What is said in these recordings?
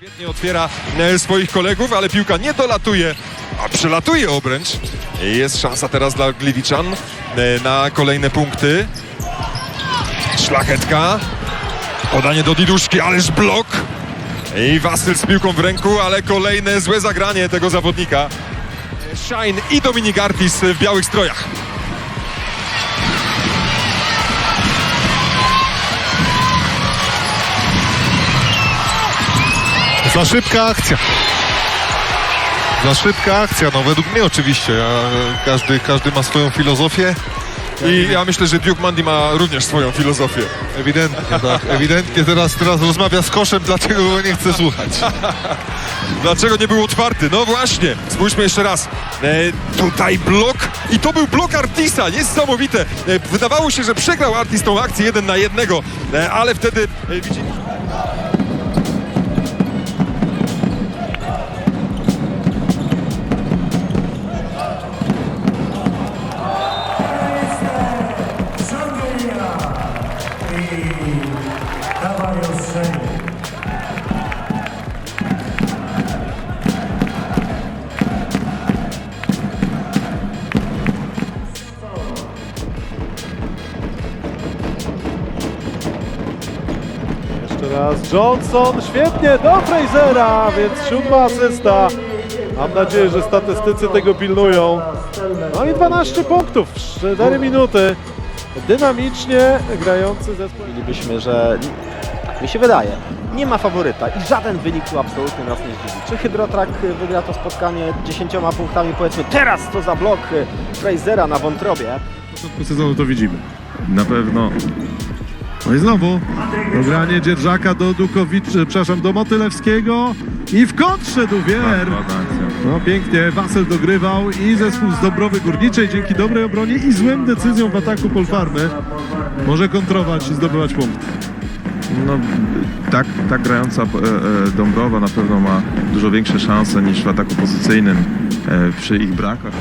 Świetnie otwiera e, swoich kolegów, ale piłka nie dolatuje, a przelatuje obręcz. Jest szansa teraz dla Gliwiczan e, na kolejne punkty. Szlachetka. Podanie do Diduszki, ależ blok. I Wasyl z piłką w ręku, ale kolejne złe zagranie tego zawodnika. Shine i Dominik Artis w białych strojach. Za szybka akcja. Za szybka akcja, no według mnie oczywiście. Każdy, każdy ma swoją filozofię. I ja myślę, że Duke Mandy ma również swoją filozofię. Ewidentnie, tak. Ewidentnie teraz, teraz rozmawia z koszem, dlaczego go nie chce słuchać. Dlaczego nie był otwarty? No właśnie, spójrzmy jeszcze raz. E, tutaj blok i to był blok Artisa, niesamowite. E, wydawało się, że przegrał Artis tą akcję jeden na jednego, e, ale wtedy e, widzieli... Jeszcze raz Johnson, świetnie, do Frasera, więc siódma asysta. Mam nadzieję, że statystycy tego pilnują. No i 12 punktów, 4 minuty. Dynamicznie grający zespół. Mówilibyśmy, że tak mi się wydaje, nie ma faworyta i żaden wynik tu absolutnie nas nie zdziwi. Czy Hydrotrak wygra to spotkanie 10 punktami, powiedzmy teraz co za blok Frasera na wątrobie, początku sezonu to widzimy. Na pewno. No i znowu dogranie Dzierżaka do Dukowicz, przepraszam, do Motylewskiego i w kontrze Duwier. No pięknie, Wasel dogrywał i zespół z Dobrowy Górniczej dzięki dobrej obronie i złym decyzjom w ataku Polfarmy może kontrować i zdobywać punkt. No, tak, tak grająca e, e, Dąbrowa na pewno ma dużo większe szanse niż w ataku pozycyjnym e, przy ich brakach.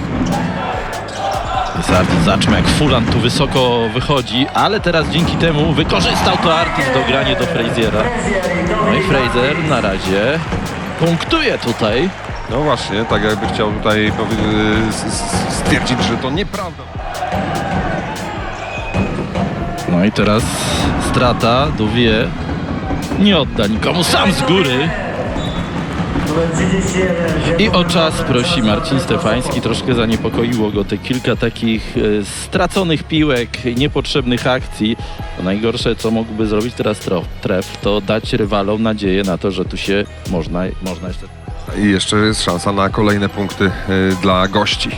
Zobaczmy jak Fulan tu wysoko wychodzi, ale teraz dzięki temu wykorzystał to Artis do grania do Frasera. No i Fraser na razie punktuje tutaj. No właśnie, tak jakby chciał tutaj stwierdzić, że to nieprawda. No i teraz strata, Duwie nie odda nikomu, sam z góry. Numer 31. I o czas prosi Marcin Stefański, troszkę zaniepokoiło go te kilka takich e, straconych piłek, niepotrzebnych akcji. To najgorsze, co mógłby zrobić teraz tref, to dać rywalom nadzieję na to, że tu się można, można jeszcze I jeszcze jest szansa na kolejne punkty y, dla gości.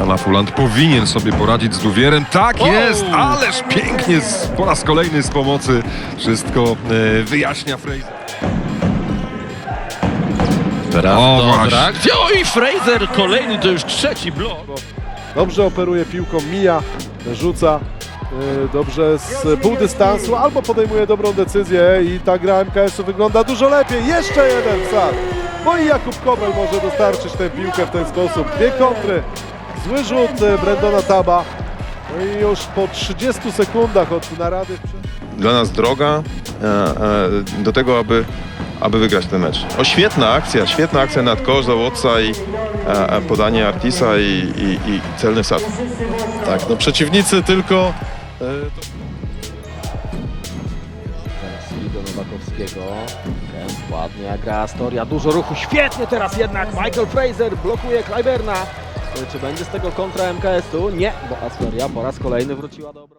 Anna Fuland powinien sobie poradzić z Duwierem. Tak jest, ależ pięknie z, po raz kolejny z pomocy wszystko y, wyjaśnia Fraser. Teraz O, właśnie. O i Fraser kolejny, to już trzeci blok. Dobrze operuje piłką, mija, rzuca yy, dobrze z pół dystansu albo podejmuje dobrą decyzję i ta gra MKS-u wygląda dużo lepiej. Jeszcze jeden wsad. No i Jakub Kobel może dostarczyć tę piłkę w ten sposób. Dwie kontry. Zły rzut e, Brendona Taba. No i już po 30 sekundach od narady Dla nas droga e, e, do tego, aby, aby wygrać ten mecz. O, świetna akcja, świetna akcja nad kosz zawodca i e, podanie Artisa i, i, i celny wsad. Tak, no przeciwnicy tylko do Nowakowskiego. Kęp, ładnie gra Astoria, dużo ruchu, świetnie teraz jednak Michael Fraser blokuje Kleiberna. Czy będzie z tego kontra MKS-u? Nie, bo Astoria po raz kolejny wróciła do obrony.